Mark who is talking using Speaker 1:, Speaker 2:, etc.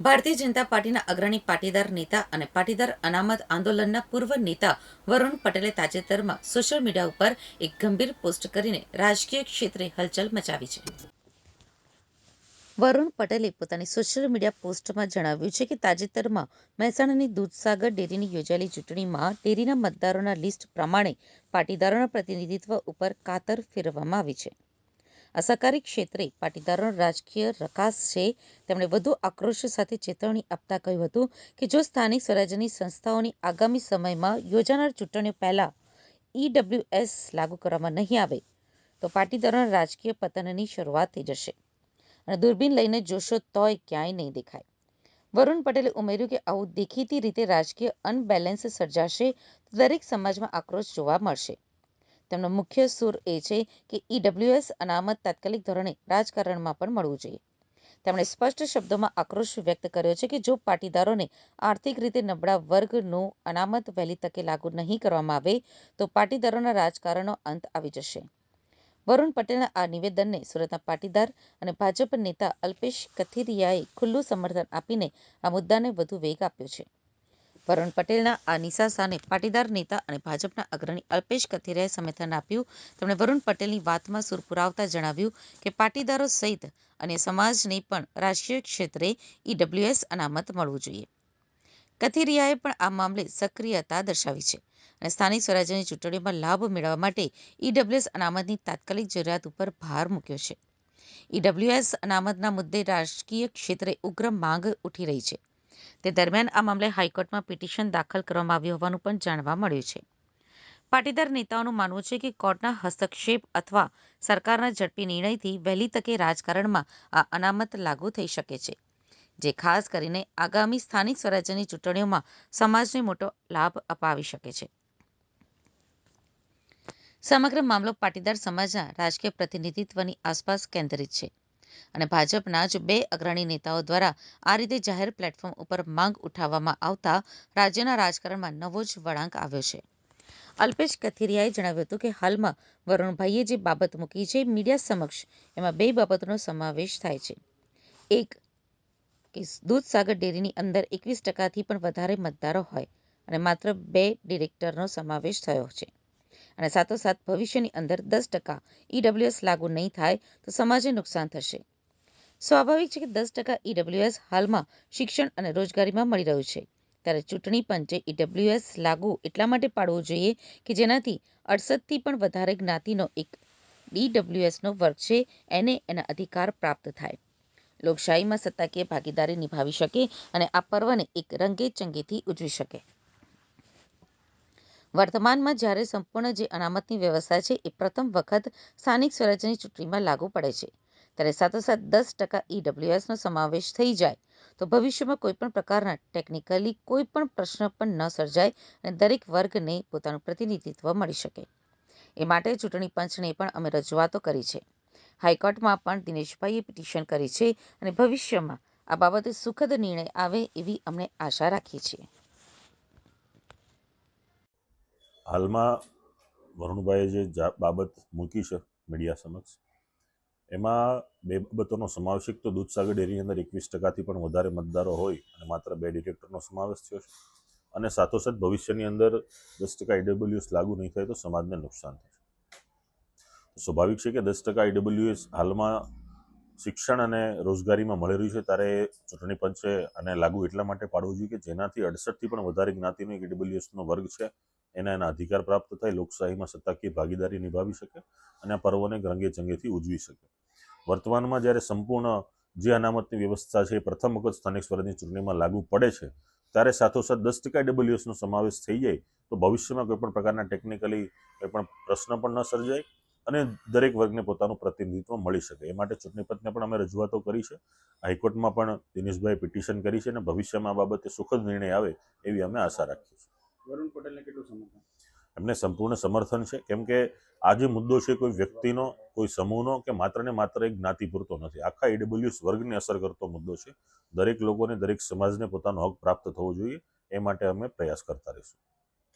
Speaker 1: ભારતીય જનતા પાર્ટીના અગ્રણી પાટીદાર નેતા અને પાટીદાર અનામત આંદોલનના પૂર્વ નેતા વરુણ પટેલે તાજેતરમાં સોશિયલ મીડિયા ઉપર એક ગંભીર પોસ્ટ કરીને રાજકીય ક્ષેત્રે હલચલ મચાવી છે. વરુણ પટેલે પોતાની સોશિયલ મીડિયા પોસ્ટમાં જણાવ્યું છે કે તાજેતરમાં મહેસાણાની દૂધસાગર ડેરીની યોજાયેલી ચૂંટણીમાં ડેરીના મતદારોના લિસ્ટ પ્રમાણે પાટીદારોના પ્રતિનિધિત્વ ઉપર કાતર ફેરવવામાં આવી છે. અસહકારી ક્ષેત્રે પાટીદારોનો રાજકીય રકાસ છે. તેમણે વધુ આક્રોશ સાથે ચેતવણી આપતા કહ્યું હતું કે જો સ્થાનિક સ્વરાજ્યની સંસ્થાઓની આગામી સમયમાં યોજાનાર ચૂંટણીઓ પહેલાં ઈડબ્લ્યુએસ લાગુ કરવામાં નહીં આવે, તો પાટીદારોના રાજકીય પતનની શરૂઆત થઈ જશે. અને દૂરબીન લઈને જોશો તોય ક્યાંય નહીં દેખાય. વરુણ પટેલે ઉમેર્યું કે આવું દેખીતી રીતે રાજકીય અનબેલેન્સ સર્જાશે તો દરેક સમાજમાં આક્રોશ જોવા મળશે. તેમનો મુખ્ય સૂર એ છે કે ઈડબ્લ્યુએસ અનામત તાત્કાલિક ધોરણે રાજકારણમાં પણ મળવું જોઈએ. તેમણે સ્પષ્ટ શબ્દોમાં આક્રોશ વ્યક્ત કર્યો છે કે જો પાટીદારોને આર્થિક રીતે નબળા વર્ગનું અનામત વહેલી તકે લાગુ નહીં કરવામાં આવે, તો પાટીદારોના રાજકારણનો અંત આવી જશે. વરુણ પટેલના આ નિવેદનને સુરતના પાટીદાર અને ભાજપ નેતા અલ્પેશ કથિરિયાએ ખુલ્લું સમર્થન આપીને આ મુદ્દાને વધુ વેગ આપ્યો છે. વરુણ પટેલના આ નિશાસાને પાટીદાર નેતા અને ભાજપના અગ્રણી અલ્પેશ કથિરિયાએ સમર્થન આપ્યું. તેમણે વરુણ પટેલની વાતમાં સૂર પુરાવતા જણાવ્યું કે પાટીદારો સહિત અને સમાજને પણ રાષ્ટ્રીય ક્ષેત્રે ઈડબ્લ્યુએસ અનામત મળવું જોઈએ. કથિરિયાએ પણ આ મામલે સક્રિયતા દર્શાવી છે અને સ્થાનિક સ્વરાજ્યની ચૂંટણીઓમાં લાભ મેળવવા માટે ઈડબ્લ્યુએસ અનામતની તાત્કાલિક જરૂરિયાત ઉપર ભાર મૂક્યો છે. ઈડબ્લ્યુએસ અનામતના મુદ્દે રાજકીય ક્ષેત્રે ઉગ્ર માંગ ઉઠી રહી છે. તે દરમિયાન આ મામલે હાઈકોર્ટમાં પિટિશન દાખલ કરવામાં આવ્યું હોવાનું પણ જાણવા મળ્યું છે. પાટીદાર નેતાઓનું માનવું છે કે કોર્ટના હસ્તક્ષેપ અથવા સરકારના ઝડપી નિર્ણયથી વહેલી તકે રાજકારણમાં આ અનામત લાગુ થઈ શકે છે, જે ખાસ કરીને આગામી સ્થાનિક સ્વરાજ્યની ચૂંટણીઓમાં સમાજને મોટો લાભ અપાવી શકે છે. સમગ્ર મામલો પાટીદાર સમાજના રાજકીય પ્રતિનિધિત્વની આસપાસ કેન્દ્રિત છે. અને ભાજપના જ બે અગ્રણી નેતાઓ દ્વારા આ રીતે જાહેર પ્લેટફોર્મ ઉપર માંગ ઉઠાવવામાં આવતા રાજ્યના રાજકારણમાં નવો જ વળાંક આવ્યો છે. અલ્પેશ કથિરિયાએ જણાવ્યું હતું કે હાલમાં વરુણભાઈએ જે બાબત મૂકી છે મીડિયા સમક્ષ, એમાં બે બાબતોનો સમાવેશ થાય છે. એક, કે દૂધસાગર ડેરીની અંદર એકવીસ ટકાથી પણ વધારે મતદારો હોય અને માત્ર બે ડિરેક્ટરનો સમાવેશ થયો છે. અને સાથોસાથ ભવિષ્યની અંદર દસ ટકા ઈડબ્લ્યુએસ લાગુ નહીં થાય તો સમાજને નુકસાન થશે. સ્વાભાવિક છે કે દસ ટકા ઈડબ્લ્યુએસ હાલમાં શિક્ષણ અને રોજગારીમાં મળી રહ્યું છે. ત્યારે ચૂંટણી પંચે ઈડબ્લ્યુએસ લાગુ એટલા માટે પાડવું જોઈએ કે જેનાથી અડસઠથી પણ વધારે જ્ઞાતિનો એક ઈડબ્લ્યુએસનો વર્ગ છે, એને એના અધિકાર પ્રાપ્ત થાય. લોકશાહીમાં સત્તાકીય ભાગીદારી નિભાવી શકે અને આ પર્વને એક રંગે ચંગેથી ઉજવી શકે. વર્તમાનમાં જ્યારે સંપૂર્ણ જે અનામતની વ્યવસ્થા છે, એ પ્રથમ વખત સ્થાનિક સ્વરાજ્યની ચૂંટણીમાં લાગુ પડે છે. ત્યારે સાથોસાથ દસ ટકા ઈડબ્લ્યુએસનો સમાવેશ થઈ જાય, તો ભવિષ્યમાં કોઈપણ પ્રકારના ટેકનિકલી કોઈ પણ પ્રશ્ન પણ ન સર્જાય અને દરેક વર્ગને પોતાનું પ્રતિનિધિત્વ મળી શકે. એ માટે ચૂંટણી પંચને પણ અમે રજૂઆતો કરી છે. હાઈકોર્ટમાં પણ દિનેશભાઈએ પિટિશન કરી છે અને ભવિષ્યમાં આ બાબતે સુખદ નિર્ણય આવે એવી અમને આશા રાખીએ છીએ.
Speaker 2: હાલમાં વરુણભાઈએ જા- બાબત મૂકી છે મીડિયા સમક્ષ એમાં બે બાબતોનો સમાવેશ એક તો દૂધસાગર ડેરીની અંદર એકવીસ ટકાથી પણ વધારે મતદારો હોય અને માત્ર બે ડિરેક્ટરનો સમાવેશ થયો છે. અને સાથોસાથ ભવિષ્યની અંદર દસ ટકા ઈડબ્લ્યુએસ લાગુ નહીં થાય તો સમાજને નુકસાન થશે સ્વાભાવિક છે કે દસ ટકા ઈડબ્લ્યુએસ હાલમાં શિક્ષણ અને રોજગારીમાં મળી રહ્યું છે ત્યારે ચૂંટણી પંચે આને લાગુ એટલા માટે પાડવું જોઈએ કે જેનાથી અડસઠથી પણ વધારે જ્ઞાતિનો એક ઈડબ્લ્યુએસનો વર્ગ છે, એના એના અધિકાર પ્રાપ્ત થાય, લોકશાહીમાં સત્તાકીય ભાગીદારી નિભાવી શકે અને આ પર્વને રંગે ચંગેથી ઉજવી શકે. વર્તમાનમાં જ્યારે સંપૂર્ણ જે અનામતની વ્યવસ્થા છે એ પ્રથમ વખત સ્થાનિક સ્વરાજની ચૂંટણીમાં લાગુ પડે છે, ત્યારે સાથોસાથ દસ ટકા ડબલ્યુએસનો સમાવેશ થઈ જાય, તો ભવિષ્યમાં કોઈપણ પ્રકારના ટેકનિકલી કોઈ પણ પ્રશ્ન પણ ન સર્જાય અને દરેક વર્ગને પોતાનું પ્રતિનિધિત્વ મળી શકે. એ માટે ચૂંટણી પંચને પણ અમે રજૂઆતો કરી છે. હાઈકોર્ટમાં પણ દિનેશભાઈ પિટિશન કરી છે અને ભવિષ્યમાં આ બાબતે સુખદ નિર્ણય આવે એવી અમે આશા રાખીએ છીએ.
Speaker 3: વરુણ પટેલને કેટલું સમર્થન?
Speaker 2: એમને સંપૂર્ણ સમર્થન છે. કેમ કે આ જે મુદ્દો છે, કોઈ વ્યક્તિનો, કોઈ સમૂહનો કે માત્ર ને માત્ર એક જ્ઞાતિ પૂરતો નથી. આખા ઈડબ્લ્યુએસ વર્ગને અસર કરતો મુદ્દો છે. દરેક લોકોને, દરેક સમાજને પોતાનો હક પ્રાપ્ત થવો જોઈએ. એ માટે અમે પ્રયાસ કરતા રહીશું.